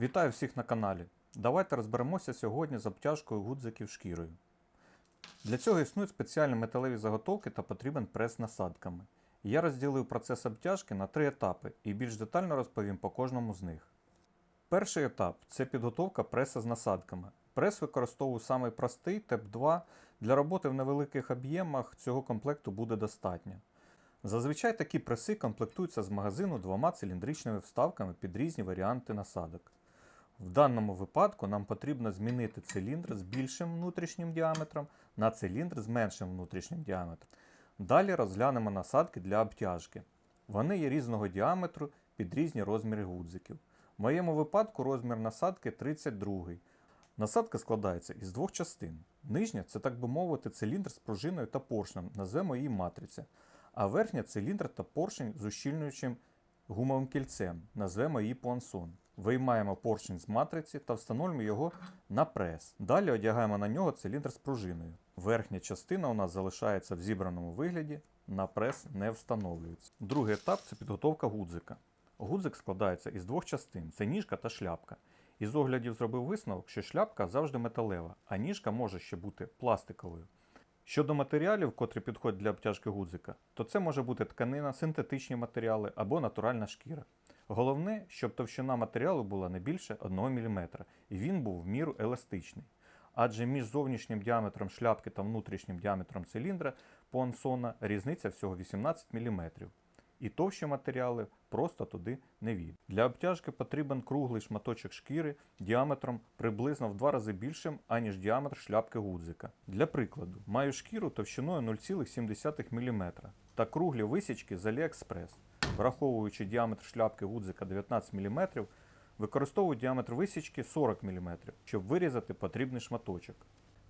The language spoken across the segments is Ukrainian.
Вітаю всіх на каналі. Давайте розберемося сьогодні з обтяжкою гудзиків шкірою. Для цього існують спеціальні металеві заготовки та потрібен прес насадками. Я розділив процес обтяжки на три етапи і більш детально розповім по кожному з них. Перший етап це підготовка преса з насадками. Прес використовую самий простий теп 2 Для роботи в невеликих об'ємах цього комплекту буде достатньо. Зазвичай такі преси комплектуються з магазину двома циліндричними вставками під різні варіанти насадок. В даному випадку нам потрібно змінити циліндр з більшим внутрішнім діаметром на циліндр з меншим внутрішнім діаметром. Далі розглянемо насадки для обтяжки. Вони є різного діаметру під різні розміри гудзиків. В моєму випадку розмір насадки 32. Насадка складається із двох частин. Нижня це, так би мовити, циліндр з пружиною та поршнем, назвемо її матриця, а верхня циліндр та поршень з ущільнюючим гумовим кільцем, назвемо її пуансон. Виймаємо поршень з матриці та встановлюємо його на прес. Далі одягаємо на нього циліндр з пружиною. Верхня частина у нас залишається в зібраному вигляді, на прес не встановлюється. Другий етап це підготовка гудзика. Гудзик складається із двох частин: це ніжка та шляпка. Із оглядів зробив висновок, що шляпка завжди металева, а ніжка може ще бути пластиковою. Щодо матеріалів, котрі підходять для обтяжки гудзика, то це може бути тканина, синтетичні матеріали або натуральна шкіра. Головне, щоб товщина матеріалу була не більше 1 мм і він був в міру еластичний. Адже між зовнішнім діаметром шляпки та внутрішнім діаметром циліндра Пуансона різниця всього 18 мм. І товщі матеріали просто туди не війдуть. Для обтяжки потрібен круглий шматочок шкіри діаметром приблизно в два рази більшим, аніж діаметр шляпки гудзика. Для прикладу, маю шкіру товщиною 0,7 мм та круглі висічки з AliExpress. Враховуючи діаметр шляпки гудзика 19 мм, використовую діаметр висічки 40 мм, щоб вирізати потрібний шматочок.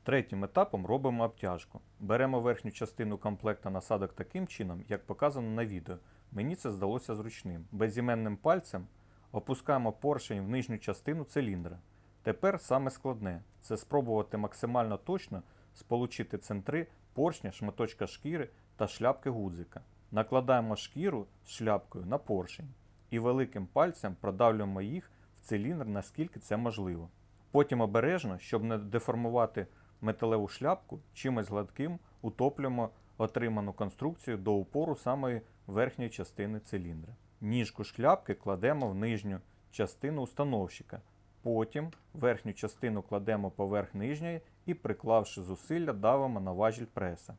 Третім етапом робимо обтяжку. Беремо верхню частину комплекта насадок таким чином, як показано на відео. Мені це здалося зручним. Безіменним пальцем опускаємо поршень в нижню частину циліндра. Тепер саме складне це спробувати максимально точно сполучити центри поршня, шматочка шкіри та шляпки гудзика. Накладаємо шкіру з шляпкою на поршень і великим пальцем продавлюємо їх в циліндр, наскільки це можливо. Потім обережно, щоб не деформувати металеву шляпку, чимось гладким утоплюємо отриману конструкцію до упору самої верхньої частини циліндра. Ніжку шляпки кладемо в нижню частину установщика. Потім верхню частину кладемо поверх нижньої і, приклавши зусилля, давимо на важіль преса.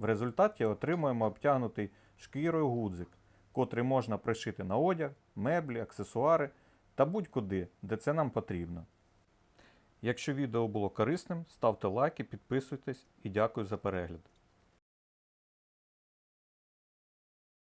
В результаті отримуємо обтягнутий шкірою гудзик, котрий можна пришити на одяг, меблі, аксесуари та будь-куди, де це нам потрібно. Якщо відео було корисним, ставте лайки, підписуйтесь і дякую за перегляд.